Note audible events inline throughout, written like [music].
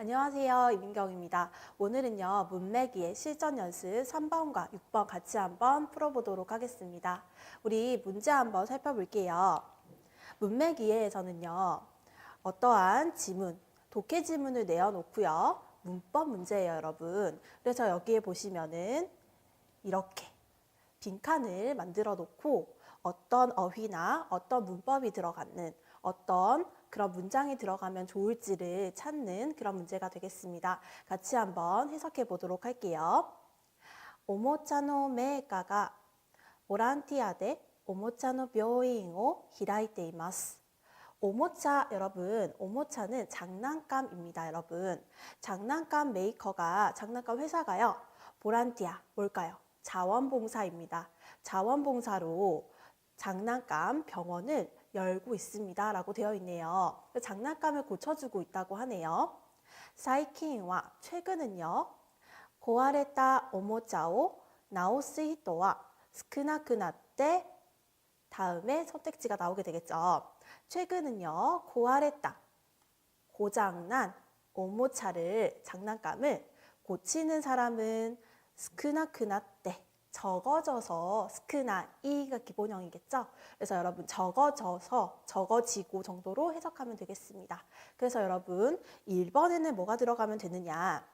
안녕하세요. 이민경입니다. 오늘은요, 문매기의 실전 연습 3번과 6번 같이 한번 풀어보도록 하겠습니다. 우리 문제 한번 살펴볼게요. 문매기에서는요, 어떠한 지문, 독해 지문을 내어놓고요, 문법 문제예요, 여러분. 그래서 여기에 보시면은 이렇게 빈칸을 만들어 놓고 어떤 어휘나 어떤 문법이 들어가는 어떤 그런 문장이 들어가면 좋을지를 찾는 그런 문제가 되겠습니다. 같이 한번 해석해 보도록 할게요. 오모차노 메이카가 보란티아で 오모차노 묘인を 開いています. 오모차 여러분, 오모차는 장난감입니다, 여러분. 장난감 메이커가 장난감 회사가요. 보란티아 뭘까요? 자원봉사입니다. 자원봉사로 장난감 병원을 열고 있습니다. 라고 되어 있네요. 장난감을 고쳐주고 있다고 하네요. 사이킨와 최근은요. 고아레타 오모차오 나오스 히토와 스크나크나때 다음에 선택지가 나오게 되겠죠. 최근은요. 고아레타 고장난 오모차를 장난감을 고치는 사람은 스크나크나때 적어져서 스크나 이가 기본형이겠죠. 그래서 여러분 적어져서 적어지고 정도로 해석하면 되겠습니다. 그래서 여러분 1번에는 뭐가 들어가면 되느냐?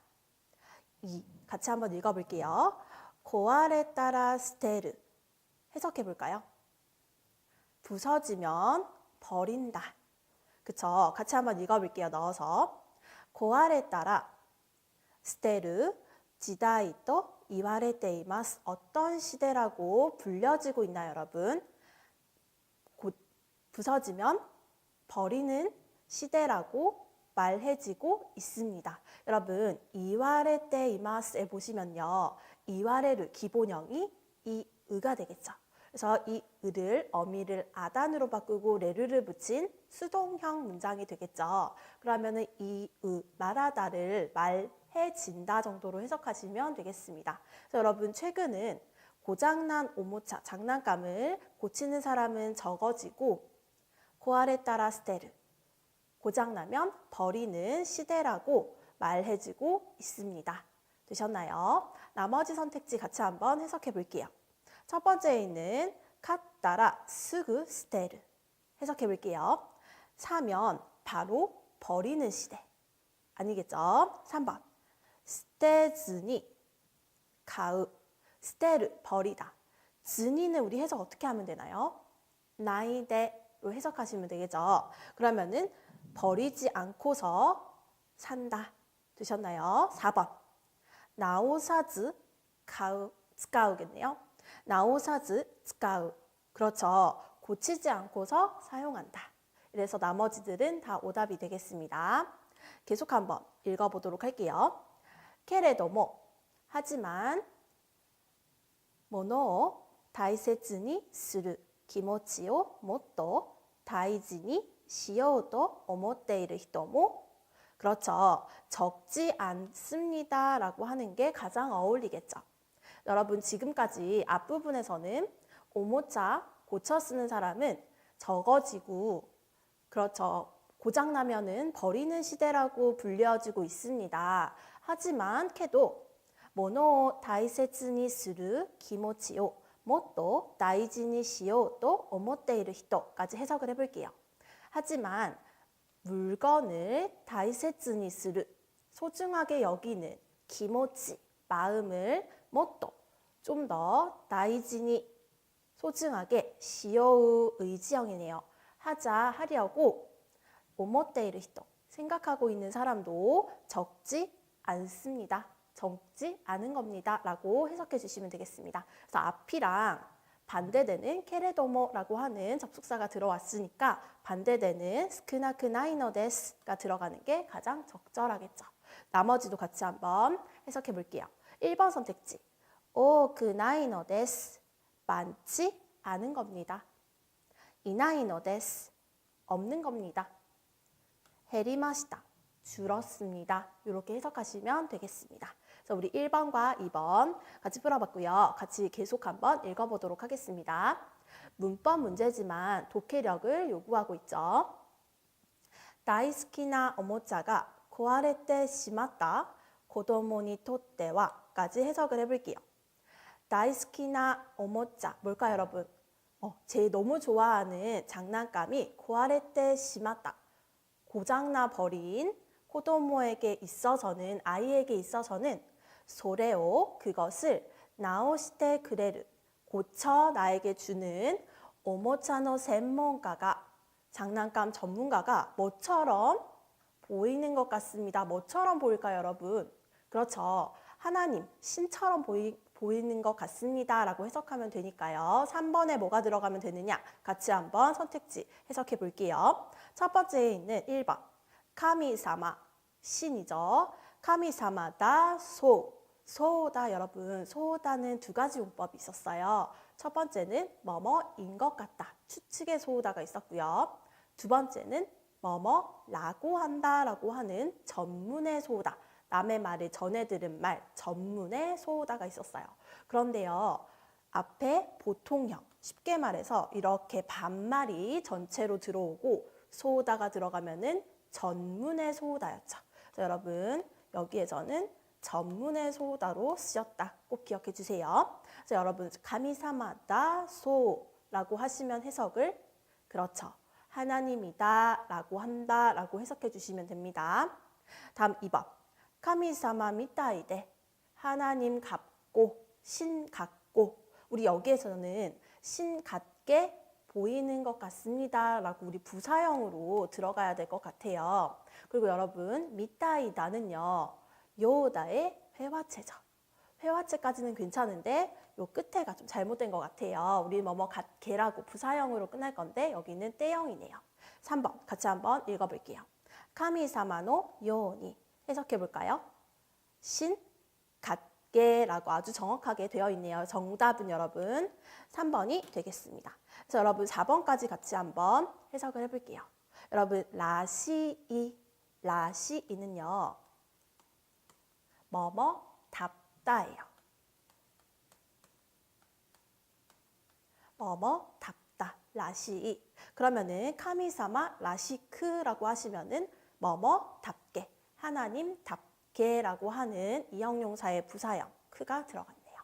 이 같이 한번 읽어볼게요. 고아레 따라 스테르 해석해 볼까요? 부서지면 버린다. 그쵸? 같이 한번 읽어볼게요. 넣어서 고아레 따라 스테르 지다이또 이와레테이마스 어떤 시대라고 불려지고 있나요, 여러분? 곧 부서지면 버리는 시대라고 말해지고 있습니다. 여러분, 이와레테이마스에 보시면요. 이와레르 기본형이 이 의가 되겠죠. 그래서 이 의를 어미를 아단으로 바꾸고 레르를 붙인 수동형 문장이 되겠죠. 그러면은 이 의, 말하다를 말 해진다 정도로 해석하시면 되겠습니다. 그래서 여러분 최근은 고장난 오모차 장난감을 고치는 사람은 적어지고 고아레 따라 스테르 고장나면 버리는 시대라고 말해지고 있습니다. 되셨나요? 나머지 선택지 같이 한번 해석해 볼게요. 첫 번째에 있는 카따라 스그 스테르 해석해 볼게요. 사면 바로 버리는 시대 아니겠죠? 3번 스테즈니 가으 스테르 버리다 즈니는 우리 해석 어떻게 하면 되나요? 나이데로 해석하시면 되겠죠. 그러면은 버리지 않고서 산다 되셨나요? 4번 나오사즈 가으 스카우겠네요. 나오사즈 스카우 그렇죠. 고치지 않고서 사용한다. 그래서 나머지들은 다 오답이 되겠습니다. 계속 한번 읽어보도록 할게요. 케레도모 하지만 모노 히토모 그렇죠. 적지 않습니다. 라고 하는 게 가장 어울리겠죠. 여러분 지금까지 앞부분에서는 오모차 고쳐 쓰는 사람은 적어지고 그렇죠. 고장나면은 버리는 시대라고 불려지고 있습니다. 하지만 캐도 모노 다이세츠니 스루 기모치오 모토 다이지니 시오 또 오모테이르 히토까지 해석을 해볼게요. 하지만 물건을 다이세츠니 스루 소중하게 여기는 기모치 마음을 모토 좀더 다이지니 소중하게 시오우 의지형이네요. 하자 하려고 오모테이르 히토 생각하고 있는 사람도 적지 않습니다. 적지 않은 겁니다. 라고 해석해 주시면 되겠습니다. 그래서 앞이랑 반대되는 케레도모라고 하는 접속사가 들어왔으니까 반대되는 스크나크나이너 데스가 들어가는 게 가장 적절하겠죠. 나머지도 같이 한번 해석해 볼게요. 1번 선택지. 오 그나이너 데스 많지 않은 겁니다. 이나이너 데스 없는 겁니다. 헤리마시다 줄었습니다. 이렇게 해석하시면 되겠습니다. 자, 우리 1번과 2번 같이 풀어봤고요. 같이 계속 한번 읽어보도록 하겠습니다. 문법 문제지만 독해력을 요구하고 있죠. 다이스키나 오모차가 고아레테 시마타 고도모니 토떼와까지 해석을 해볼게요. 다이스키나 오모차 뭘까요 여러분? 어, 제 너무 좋아하는 장난감이 고아레테 시마타 고장나 버린 코도모에게 있어서는 아이에게 있어서는 소레오 그것을 나오시테 그레르 고쳐 나에게 주는 오모차노専門가가 장난감 전문가가 뭐처럼 보이는 것 같습니다. 뭐처럼 보일까요, 여러분? 그렇죠. 하나님, 신처럼 보이, 보이는 것 같습니다. 라고 해석하면 되니까요. 3번에 뭐가 들어가면 되느냐? 같이 한번 선택지 해석해 볼게요. 첫 번째에 있는 1번. 카미사마, 신이죠. 카미사마다 소, 소다 여러분. 소다는 두 가지 용법이 있었어요. 첫 번째는 뭐뭐인 것 같다. 추측의 소다가 있었고요. 두 번째는 뭐뭐라고 한다라고 하는 전문의 소다. 남의 말을 전해 들은 말, 전문의 소다가 있었어요. 그런데요, 앞에 보통형, 쉽게 말해서 이렇게 반말이 전체로 들어오고 소다가 들어가면은 전문의 소다였죠. 자, 여러분, 여기에서는 전문의 소다로 쓰였다. 꼭 기억해 주세요. 자, 여러분, 가미사마다 소라고 하시면 해석을 그렇죠. 하나님이다 라고 한다 라고 해석해 주시면 됩니다. 다음 2번. 카미사마 미타이데 하나님 같고 신 같고 우리 여기에서는 신 같게 보이는 것 같습니다 라고 우리 부사형으로 들어가야 될 것 같아요. 그리고 여러분 미타이다는요 요다의 회화체죠. 회화체까지는 괜찮은데 요 끝에가 좀 잘못된 것 같아요. 우리 뭐뭐 같게라고 부사형으로 끝날 건데 여기는 때형이네요. 3번 같이 한번 읽어볼게요. 카미사마노 요니 해석해 볼까요? 신 같게라고 아주 정확하게 되어 있네요. 정답은 여러분 3번이 되겠습니다. 그래서 여러분 4번까지 같이 한번 해석을 해볼게요. 여러분 라시이 라시이는요 뭐뭐 답다예요. 뭐뭐 답다 라시이 그러면은 카미사마 라시크라고 하시면은 뭐뭐 답게 하나님 답게라고 하는 이형용사의 부사형 크가 들어갔네요.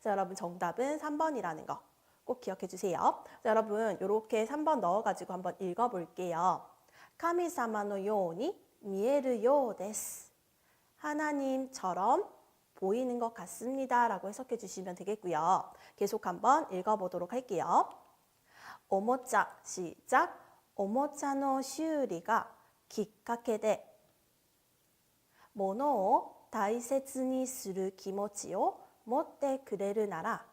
자, 여러분 정답은 3번이라는 거 꼭 기억해 주세요. 자, 여러분 이렇게 3번 넣어가지고 한번 읽어볼게요. 카미사마노 요니 미에르요 데스 하나님처럼 보이는 것 같습니다 라고 해석해 주시면 되겠고요. 계속 한번 읽어보도록 할게요. 오모차 시작 오모차노 슈리가 기카케데 모노 다이세츠니 스루 기모치오 못때 그레르 나라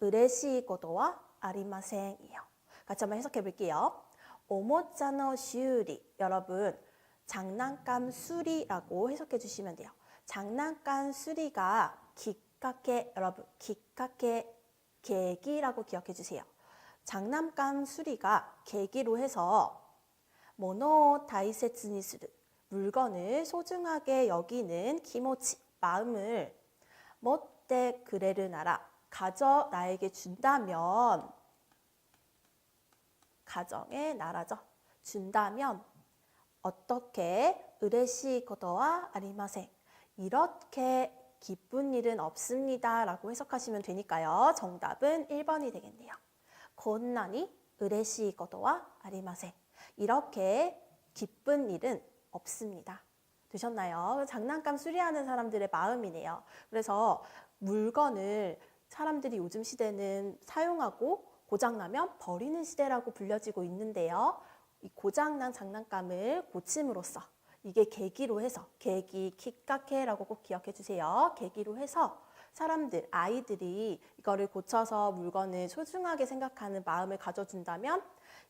嬉しいことはありませんよ. 같이 한번 해석해 볼게요. 오모짜노 슈리 여러분 장난감 수리라고 해석해 주시면 돼요. 장난감 수리가 기카케 여러분 기카케 계기라고 기억해 주세요. 장난감 수리가 계기로 해서 모노 다이세츠니스르 물건을 소중하게 여기는 기모치 마음을 못대 그레르 나라 가져 나에게 준다면 가정의 나라죠. 준다면 어떻게 으레시 거더와 아리마생 이렇게 기쁜 일은 없습니다 라고 해석하시면 되니까요. 정답은 1번이 되겠네요. 곤난이 으레시 거더와 아리마생 이렇게 기쁜 일은 없습니다. 되셨나요? 장난감 수리하는 사람들의 마음이네요. 그래서 물건을 사람들이 요즘 시대는 사용하고 고장나면 버리는 시대라고 불려지고 있는데요. 이 고장난 장난감을 고침으로써 이게 계기로 해서 계기 키카케라고 꼭 기억해 주세요. 계기로 해서 사람들 아이들이 이거를 고쳐서 물건을 소중하게 생각하는 마음을 가져준다면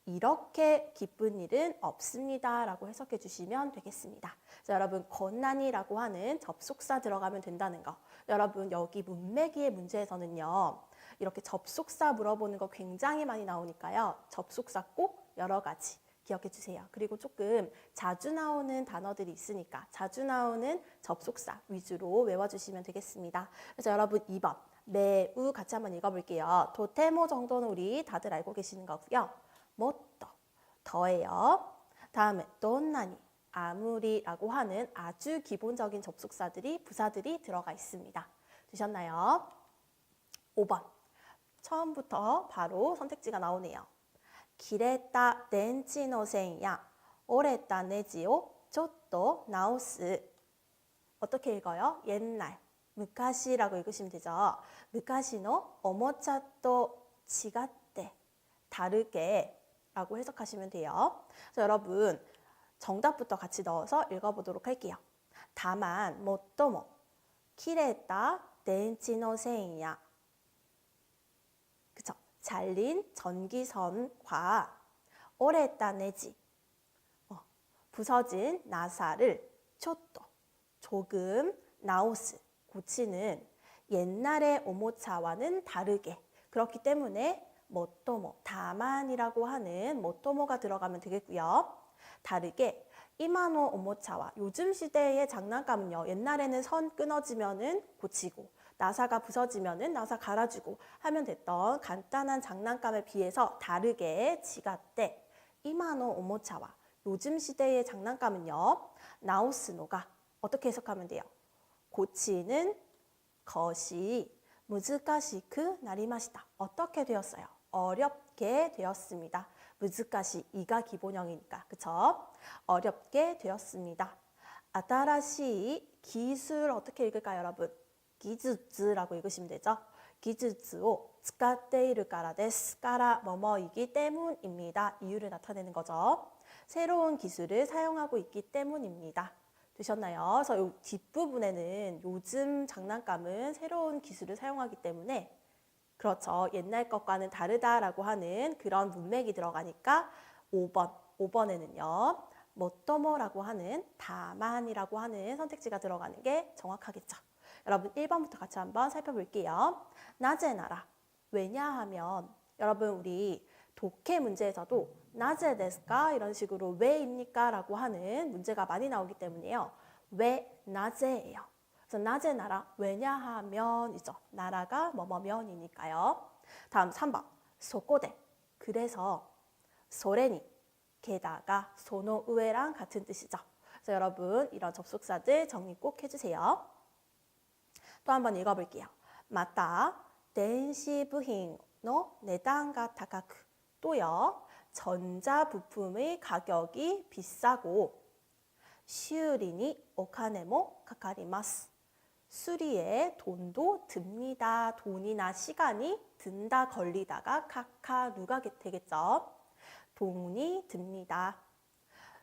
이렇게 기쁜 일은 없습니다 라고 해석해 주시면 되겠습니다. 자, 여러분 건난이라고 하는 접속사 들어가면 된다는 거. 여러분 여기 문맥이의 문제에서는요. 이렇게 접속사 물어보는 거 굉장히 많이 나오니까요. 접속사 꼭 여러 가지 기억해 주세요. 그리고 조금 자주 나오는 단어들이 있으니까 자주 나오는 접속사 위주로 외워주시면 되겠습니다. 그래서 여러분 2번 매우 같이 한번 읽어볼게요. 도테모 정도는 우리 다들 알고 계시는 거고요. 못더 더해요. 다음에 돈나니 아무리라고 하는 아주 기본적인 접속사들이 부사들이 들어가 있습니다. 되셨나요? 5번. 처음부터 바로 선택지가 나오네요. 기레타 렌치 노센야 오레타 네지오 쪼또 나오스 어떻게 읽어요? 옛날 무카시라고 읽으시면 되죠. 무카시노 오모차또 지가떼 다르게 라고 해석하시면 돼요. 그래서 여러분 정답부터 같이 넣어서 읽어보도록 할게요. 다만 뭐또뭐 키레타 렌치노 센이야 그쵸? 잘린 전기선과 오래따 내지 어, 부서진 나사를 초또 조금 나오스 고치는 옛날의 오모차와는 다르게 그렇기 때문에 뭐또뭐 다만이라고 하는 뭐또뭐가 들어가면 되겠고요. 다르게 이마노 오모차와 요즘 시대의 장난감은요. 옛날에는 선 끊어지면은 고치고 나사가 부서지면은 나사 갈아주고 하면 됐던 간단한 장난감에 비해서 다르게 지가때 이마노 오모차와 요즘 시대의 장난감은요. 나우스노가 어떻게 해석하면 돼요? 고치는 것이 무즈카시크 나리마시다. 어떻게 되었어요? 어렵게 되었습니다. 難し이가 기본형이니까 그렇죠? 어렵게 되었습니다. 아다라시 기술 어떻게 읽을까요 여러분? 기즈즈라고 읽으시면 되죠. 기즈즈오 스카테이르까라데스 까라 뭐뭐이기 때문입니다. 이유를 나타내는 거죠. 새로운 기술을 사용하고 있기 때문입니다. 되셨나요? 그래서 이 뒷부분에는 요즘 장난감은 새로운 기술을 사용하기 때문에 그렇죠. 옛날 것과는 다르다라고 하는 그런 문맥이 들어가니까 5번, 5번에는요. 뭐또뭐라고 하는 다만이라고 하는 선택지가 들어가는 게 정확하겠죠. 여러분 1번부터 같이 한번 살펴볼게요. 낮에 나라. 왜냐하면 여러분 우리 독해 문제에서도 낮에 데스까 이런 식으로 왜입니까? 라고 하는 문제가 많이 나오기 때문에요. 왜 낮에예요. 그래서 낮에 나라 왜냐하면이죠. 나라가 뭐뭐면이니까요. 다음 3번 소고대 그래서 소레니 게다가 소노우에랑 같은 뜻이죠. 그래서 여러분 이런 접속사들 정리 꼭 해주세요. 또 한번 읽어볼게요. 맞다. 덴시 부행노 내단가 타카크 또요. 전자 부품의 가격이 비싸고 시우리니 오카네모 카카리마스 수리에 돈도 듭니다. 돈이나 시간이 든다 걸리다가 카카 누가 되겠죠? 돈이 듭니다.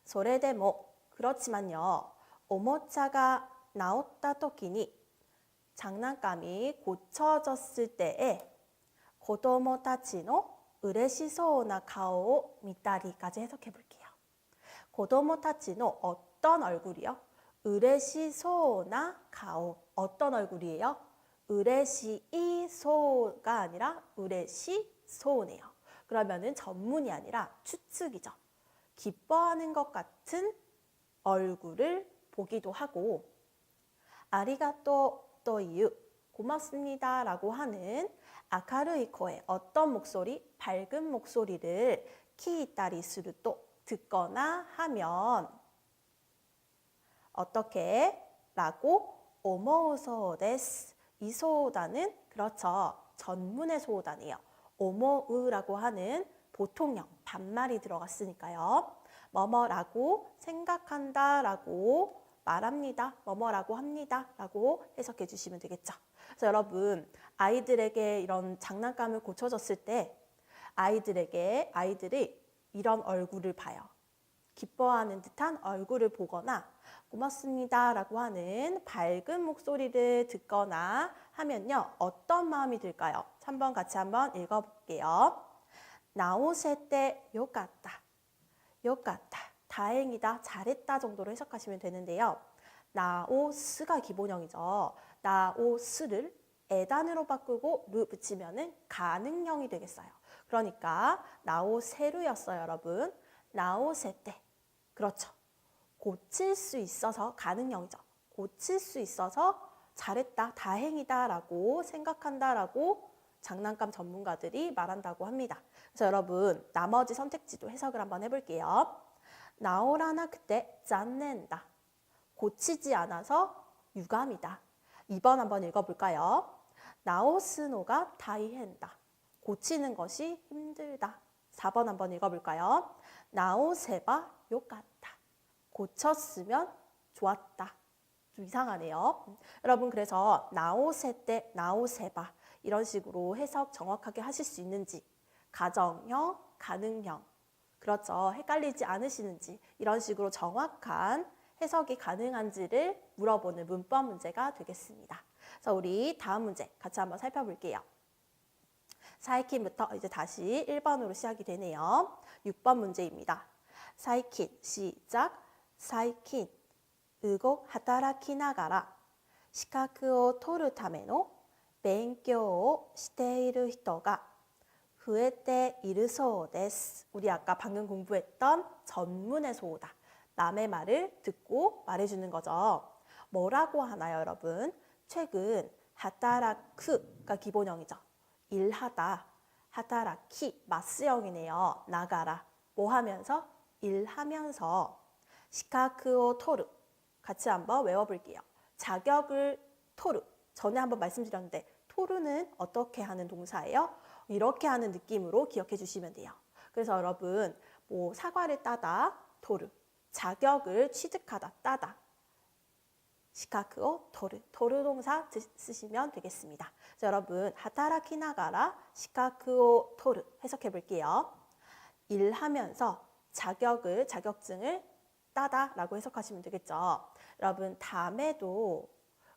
소래대모 그렇지만요. 오모차가 나왔다 토끼니 장난감이 고쳐졌을 때에 고도모타치노 으레시소나 카오 미다리까지 해석해 볼게요. 고도모타치노 어떤 얼굴이요? 으레시소나 가오 어떤 얼굴이에요? 으레시이소가 아니라 으레시소네요. 그러면은 전문이 아니라 추측이죠. 기뻐하는 것 같은 얼굴을 보기도 하고 아리가또 또 이유 고맙습니다 라고 하는 아카르이 코의 어떤 목소리, 밝은 목소리를 키이따리 스루 또 듣거나 하면 어떻게 라고 오모우소 데스 이 소다는 그렇죠 전문의 소다네요 오모우라고 하는 보통형 반말이 들어갔으니까요 뭐뭐라고 생각한다라고 말합니다. 뭐뭐라고 합니다. 라고 해석해 주시면 되겠죠. 그래서 여러분, 아이들에게 이런 장난감을 고쳐줬을 때 아이들에게 아이들이 이런 얼굴을 봐요. 기뻐하는 듯한 얼굴을 보거나 고맙습니다. 라고 하는 밝은 목소리를 듣거나 하면요. 어떤 마음이 들까요? 3번 같이 한번 읽어볼게요. 나오실 때 요같다. 요같다. 다행이다, 잘했다 정도로 해석하시면 되는데요. 나오스가 기본형이죠. 나오스를 에단으로 바꾸고 르 붙이면은 가능형이 되겠어요. 그러니까 나오세루였어요, 여러분. 나오세때. 그렇죠. 고칠 수 있어서 가능형이죠. 고칠 수 있어서 잘했다, 다행이다라고 생각한다라고 장난감 전문가들이 말한다고 합니다. 그래서 여러분 나머지 선택지도 해석을 한번 해볼게요. 나오라나 그때 짠낸다. 고치지 않아서 유감이다. 2번 한번 읽어볼까요? 나오스노가 다이헨다. 고치는 것이 힘들다. 4번 한번 읽어볼까요? 나오세바 요같다. 고쳤으면 좋았다. 좀 이상하네요. 여러분 그래서 나오세 때 나오세바 이런 식으로 해석 정확하게 하실 수 있는지 가정형, 가능형 그렇죠. 헷갈리지 않으시는지 이런 식으로 정확한 해석이 가능한지를 물어보는 문법 문제가 되겠습니다. 그래서 우리 다음 문제 같이 한번 살펴볼게요. 사이킨부터 이제 다시 1번으로 시작이 되네요. 6번 문제입니다. 사이킨 시작 사이킨 動働きながら資格を取るための勉強をしている人が増えているそうです. 우리 아까 방금 공부했던 전문의 소다. 남의 말을 듣고 말해주는 거죠. 뭐라고 하나요, 여러분? 최근 하다라크가 기본형이죠. 일하다, 하다라키 마스형이네요. 나가라. 뭐 하면서? 일하면서 시카크오 토르 같이 한번 외워볼게요. 자격을 토르 전에 한번 말씀드렸는데 토르는 어떻게 하는 동사예요? 이렇게 하는 느낌으로 기억해 주시면 돼요. 그래서 여러분 뭐 사과를 따다 토르 자격을 취득하다 따다 시카크오 토르 토르 동사 쓰시면 되겠습니다. 자, 여러분 하타라키나가라 시카크오 토르 해석해 볼게요. 일하면서 자격을 자격증을 따다라고 해석하시면 되겠죠. 여러분 다음에도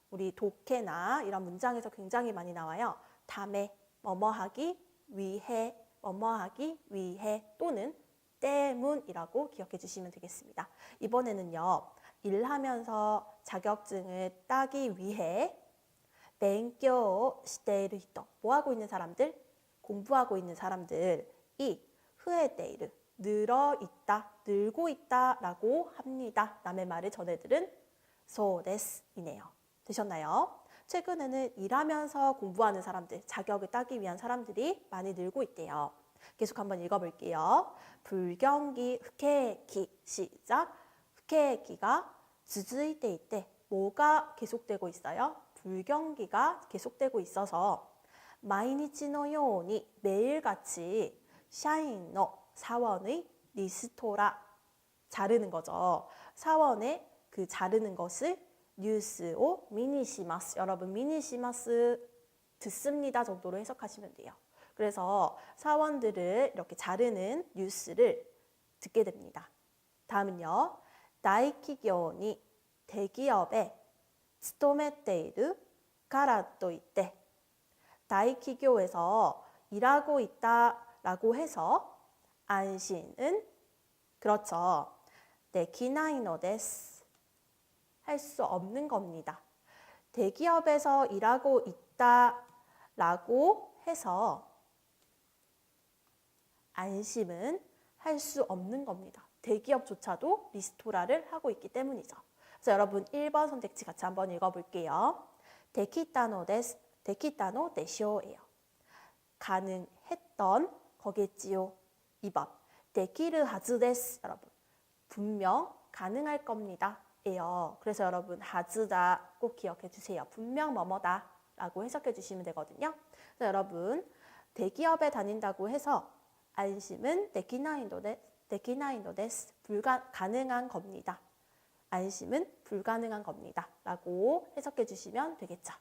우리 독해나 이런 문장에서 굉장히 많이 나와요. 다음에 뭐뭐하기 위해 뭐뭐하기 위해 또는 때문이라고 기억해 주시면 되겠습니다. 이번에는요. 일하면서 자격증을 따기 위해 시테이르 히토 뭐 하고 있는 사람들? 공부하고 있는 사람들이 후에데이르 늘어 있다, 늘고 있다라고 합니다. 남의 말을 전해들은 소데스이네요. 되셨나요? 최근에는 일하면서 공부하는 사람들, 자격을 따기 위한 사람들이 많이 늘고 있대요. 계속 한번 읽어볼게요. 불경기 흑해기 시작. 흑해기가 続いていて 뭐가 계속되고 있어요? 불경기가 계속되고 있어서 毎日のように 매일같이 社員の 사원의 리스토라 자르는 거죠. 사원의 그 자르는 것을 뉴스오 미니시마스 여러분 미니시마스 듣습니다 정도로 해석하시면 돼요. 그래서 사원들을 이렇게 자르는 뉴스를 듣게 됩니다. 다음은요. 다이키교니 대기업에 勤めているからといって 다이키교에서 일하고 있다라고 해서 안신은 그렇죠. 네, 기나이노 데스. 할 수 없는 겁니다. 대기업에서 일하고 있다라고 해서 안심은 할 수 없는 겁니다. 대기업조차도 리스토라를 하고 있기 때문이죠. 그래서 여러분 1번 선택지 같이 한번 읽어볼게요. 데키타노 데스, 데키타노 데쇼예요. 가능했던 거겠지요. 2번 데키르 하즈 데스 여러분 분명 가능할 겁니다. 예요. 그래서 여러분 하즈다 꼭 기억해 주세요. 분명 뭐뭐다 라고 해석해 주시면 되거든요. 여러분 대기업에 다닌다고 해서 안심은 데키나인도 데 데키나인도데스 불가 가능한 겁니다. 안심은 불가능한 겁니다. 라고 해석해 주시면 되겠죠.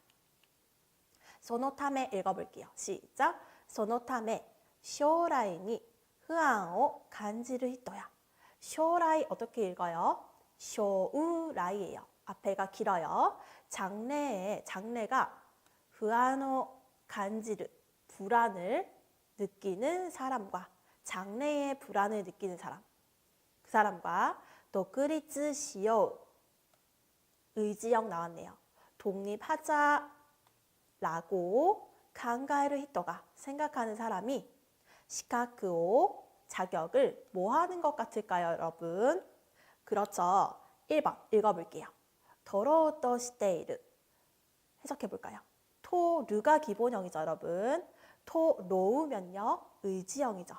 소노타메 읽어볼게요. 시작. 소노타메 将来に不安を感じる人や将来 어떻게 읽어요? 쇼우라이예요. 앞에가 길어요. 장래에 장래가 불안을 간지르 불안을 느끼는 사람과 장래의 불안을 느끼는 사람 그 사람과 독립 시요 의지형 나왔네요. 독립하자라고 강가를 히토가 생각하는 사람이 시카크오 자격을 뭐 하는 것 같을까요, 여러분? 그렇죠. 1번 읽어볼게요. 더러웠더 시테이르 해석해 볼까요? 토 르가 기본형이죠, 여러분. 토 로우면요 의지형이죠.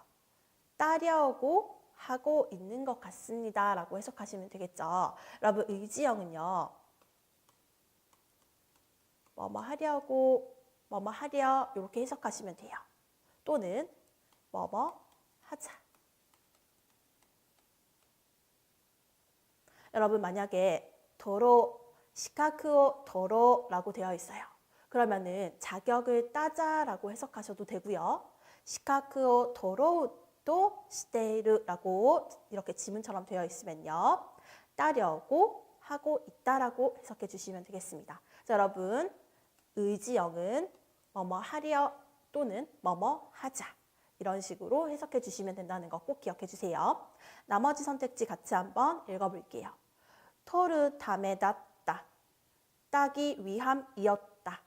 따려고 하고 있는 것 같습니다. 라고 해석하시면 되겠죠. 여러분, 의지형은요. 뭐뭐 하려고, 뭐뭐 하려, 이렇게 해석하시면 돼요. 또는 뭐뭐 하자. 여러분, 만약에 도로, 시카크오 도로라고 되어 있어요. 그러면은 자격을 따자라고 해석하셔도 되고요. 시카크오 도로 도 시테이르라고 이렇게 지문처럼 되어 있으면요. 따려고 하고 있다라고 해석해 주시면 되겠습니다. 자, 여러분 의지형은 뭐뭐 하려 또는 뭐뭐 하자 이런 식으로 해석해 주시면 된다는 거 꼭 기억해 주세요. 나머지 선택지 같이 한번 읽어볼게요. 토르 다메다다 따기 위함이었다.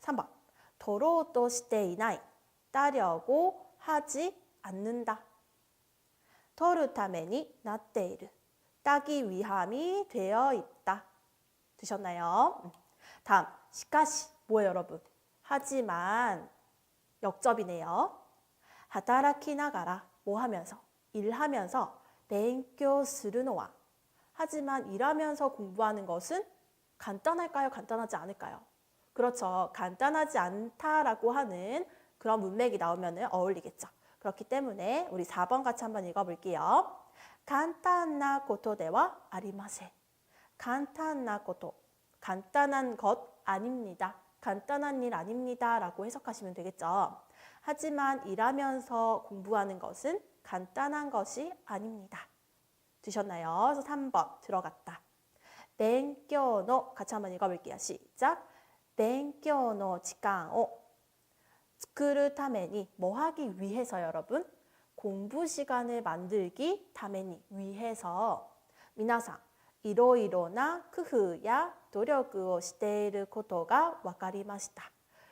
3번 도로도 시테이나이 따려고 하지 않는다. 토르 타메니 나테이르 따기 위함이 되어 있다. 드셨나요? 음. 다음 시카시 뭐예요 여러분? 하지만 역접이네요. 하다라키나가라 뭐 하면서 일하면서 뱅교 스르노와 하지만 일하면서 공부하는 것은 간단할까요? 간단하지 않을까요? 그렇죠. 간단하지 않다라고 하는 그런 문맥이 나오면 어울리겠죠. 그렇기 때문에 우리 4번 같이 한번 읽어볼게요. 간단한 고토대와 아리마세. 간단한 고토. 간단한 것 아닙니다. 간단한 일 아닙니다. 라고 해석하시면 되겠죠. 하지만 일하면서 공부하는 것은 간단한 것이 아닙니다. 드셨나요? 그래서 3번 들어갔다. 뱅교노 같이 한번 읽어볼게요. 시작. 뱅교노 직강오 作るために뭐 하기 위해서 여러분 공부 시간을 만들기 ために 위해서 皆さんいろいろな工夫や努力をしていることが分かりました.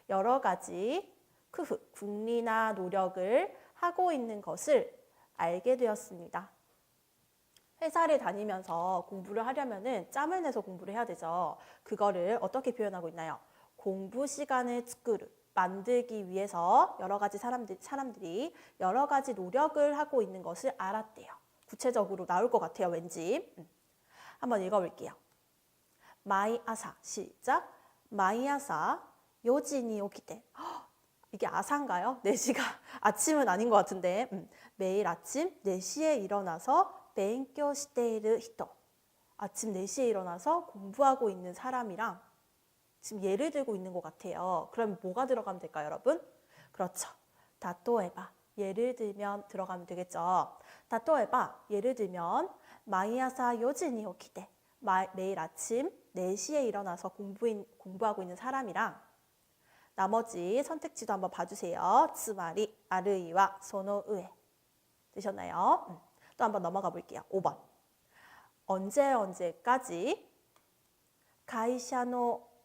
여러 가지 工夫, 궁리나 노력을 하고 있는 것을 알게 되었습니다. 회사를 다니면서 공부를 하려면은 짬을 내서 공부를 해야 되죠. 그거를 어떻게 표현하고 있나요? 공부 시간을 츠꾸르 만들기 위해서 여러 가지 사람들, 사람들이 여러 가지 노력을 하고 있는 것을 알았대요. 구체적으로 나올 것 같아요, 왠지. 음. 한번 읽어볼게요. 마이 아사 시작. 마이 아사 요진이 오기때. [gasps] 이게 아사인가요? [laughs] 4시가 아침은 아닌 것 같은데 음. 매일 아침 4시에 일어나서 뱅교 시테이르 히토. 아침 4시에 일어나서 공부하고 있는 사람이랑 지금 예를 들고 있는 것 같아요. 그럼 뭐가 들어가면 될까요, 여러분? 그렇죠. 다또해봐. 예를 들면 들어가면 되겠죠. 다또해봐. 예를 들면 마이아사 요진이 오키데. 매일 아침 4시에 일어나서 공부 공부하고 있는 사람이랑 나머지 선택지도 한번 봐주세요. 츠마리 아르이와 소노우에 되셨나요? 음. 또 한번 넘어가 볼게요. 5번. 언제 언제까지 가이샤노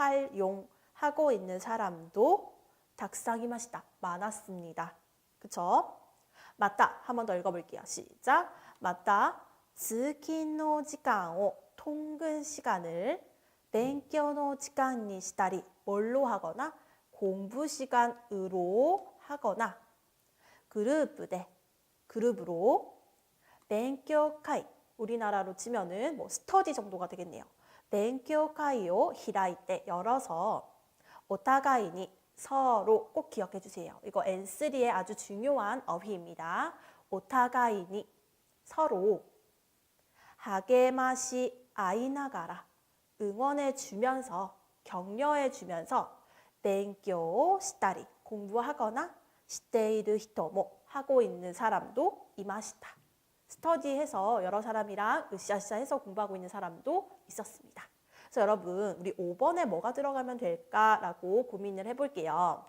활용하고 있는 사람도 닭사기 맛이다. 많았습니다. 그쵸? 맞다. 한 번 더 읽어볼게요. 시작. 맞다. 즈키노 시간을 통근 시간을 뱅교노 시간이 시다리 뭘로 하거나 공부 시간으로 하거나 그룹대 그룹으로 뱅교카이 우리나라로 치면은 뭐 스터디 정도가 되겠네요. 勉強会を開いて 열어서 오타가이니 서로 꼭 기억해 주세요. 이거 N3의 아주 중요한 어휘입니다. 오타가이니 서로 하게마시 아이나가라 응원해 주면서 격려해 주면서 뱅교 시다리 공부하거나 시테이르 히토모 하고 있는 사람도 이마시다. 스터디해서 여러 사람이랑 으쌰으쌰 해서 공부하고 있는 사람도 있었습니다. 그래서 여러분 우리 5번에 뭐가 들어가면 될까라고 고민을 해볼게요.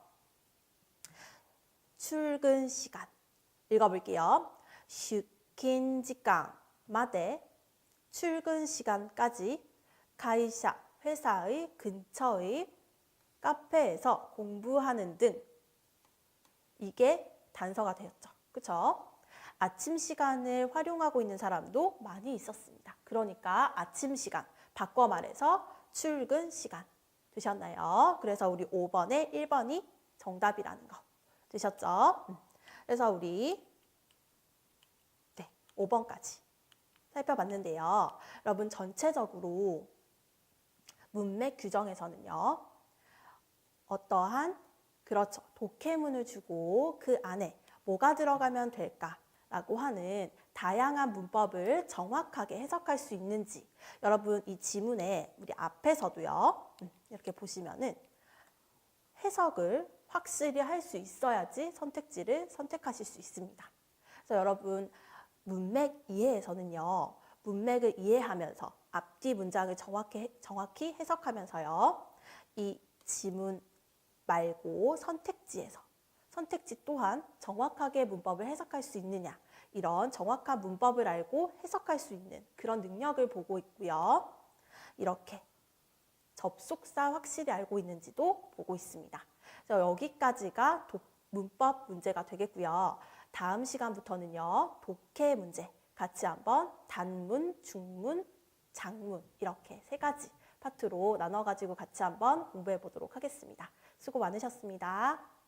출근 시간 읽어볼게요. 出긴 시간마대 출근 시간까지 가이샤 회사의 근처의 카페에서 공부하는 등 이게 단서가 되었죠. 그쵸? 아침 시간을 활용하고 있는 사람도 많이 있었습니다. 그러니까 아침 시간, 바꿔 말해서 출근 시간 되셨나요? 그래서 우리 5번에 1번이 정답이라는 거 되셨죠? 음. 그래서 우리 네, 5번까지 살펴봤는데요. 여러분 전체적으로 문맥 규정에서는요. 어떠한 그렇죠. 독해문을 주고 그 안에 뭐가 들어가면 될까 라고 하는 다양한 문법을 정확하게 해석할 수 있는지 여러분 이 지문에 우리 앞에서도요. 음, 이렇게 보시면은 해석을 확실히 할 수 있어야지 선택지를 선택하실 수 있습니다. 그래서 여러분 문맥 이해에서는요. 문맥을 이해하면서 앞뒤 문장을 정확히 정확히 해석하면서요. 이 지문 말고 선택지에서 선택지 또한 정확하게 문법을 해석할 수 있느냐 이런 정확한 문법을 알고 해석할 수 있는 그런 능력을 보고 있고요. 이렇게 접속사 확실히 알고 있는지도 보고 있습니다. 그래서 여기까지가 독- 문법 문제가 되겠고요. 다음 시간부터는요. 독해 문제 같이 한번 단문, 중문, 장문 이렇게 세 가지 파트로 나눠 가지고 같이 한번 공부해 보도록 하겠습니다. 수고 많으셨습니다.